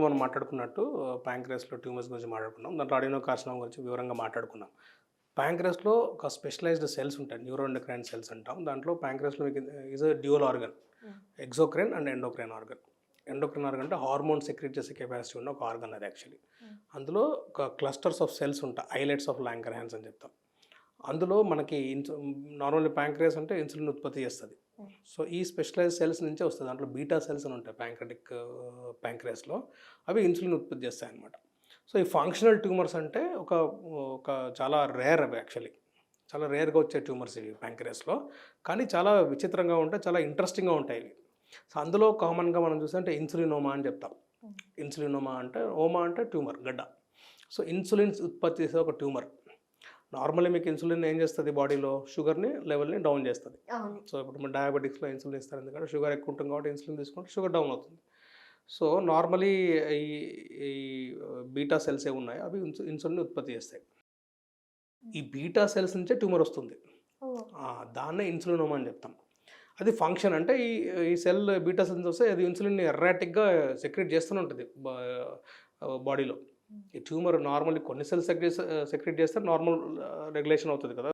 మనం మాట్లాడుకున్నట్టు ప్యాంక్రస్లో ట్యూమర్స్ గురించి మాట్లాడుకున్నాం. దాంట్లో అడినో కార్సినోమ్ గురించి వివరంగా మాట్లాడుకున్నాం. ప్యాంక్రస్లో ఒక స్పెషలైజ్డ్ సెల్స్ ఉంటాయి. న్యూరోఎండోక్రైన్ సెల్స్ అంటాం. దాంట్లో ప్యాంక్రస్లో మీకు is dual organ exocrine and endocrine organ endocrine organ అంటే హార్మోన్ సెక్రెట్ చేసే కెపాసిటీ ఉన్న ఒక ఆర్గన్ అది యాక్చువల్లీ అందులో ఒక క్లస్టర్స్ ఆఫ్ సెల్స్ ఉంటాయి. ఐలెట్స్ ఆఫ్ లాంకర్ హ్యాండ్స్ అని చెప్తాం. అందులో మనకి ఇన్స్ నార్మల్లీ ప్యాంక్రియస్ అంటే ఇన్సులిన్ ఉత్పత్తి చేస్తుంది. సో ఈ స్పెషలైజ్ సెల్స్ నుంచే వస్తుంది. దాంట్లో బీటా సెల్స్ అని ఉంటాయి ప్యాంక్రటిక్ ప్యాంక్రియస్లో. అవి ఇన్సులిన్ ఉత్పత్తి చేస్తాయి అన్నమాట సో ఈ ఫంక్షనల్ ట్యూమర్స్ అంటే ఒక ఒక చాలా రేర్ అవి యాక్చువల్లీ. చాలా రేర్గా వచ్చే ట్యూమర్స్ ఇవి ప్యాంక్రియస్లో. కానీ చాలా విచిత్రంగా ఉంటాయి చాలా ఇంట్రెస్టింగ్గా ఉంటాయి ఇవి. సో అందులో కామన్గా మనం చూస్తే ఇన్సులినోమా అని చెప్తాం. ఇన్సులినోమా అంటే ఓమా అంటే ట్యూమర్ గడ్డ. సో ఇన్సులిన్ ఉత్పత్తి చేసే ఒక ట్యూమర్. నార్మల్లీ మీకు ఇన్సులిన్ ఏం చేస్తుంది బాడీలో? షుగర్ని లెవెల్ని డౌన్ చేస్తుంది. సో ఇప్పుడు మన డయాబెటిక్స్లో ఇన్సులిన్ ఇస్తారు. ఎందుకంటే షుగర్ ఎక్కువ ఉంటుంది కాబట్టి ఇన్సులిన్ తీసుకుంటే షుగర్ డౌన్ అవుతుంది. సో నార్మలీ ఈ ఈ బీటా సెల్స్ ఏ ఉన్నాయి అవి ఇన్సు ఇన్సులిన్ ఉత్పత్తి చేస్తాయి. ఈ బీటా సెల్స్ నుంచే ట్యూమర్ వస్తుంది. దాన్నే ఇన్సులినోమా అని చెప్తాం. అది ఫంక్షన్ అంటే ఈ ఈ సెల్ బీటా సెల్స్ వస్తే అది ఇన్సులిన్ ఎర్రాటిక్గా సెక్రెట్ చేస్తూనే ఉంటుంది. బాడీలో. ఈ ట్యూమర్ నార్మల్లీ కొన్ని సెల్స్ సెక్రెట్ సెక్రెట్ చేస్తే నార్మల్ రెగ్యులేషన్ అవుతుంది కదా.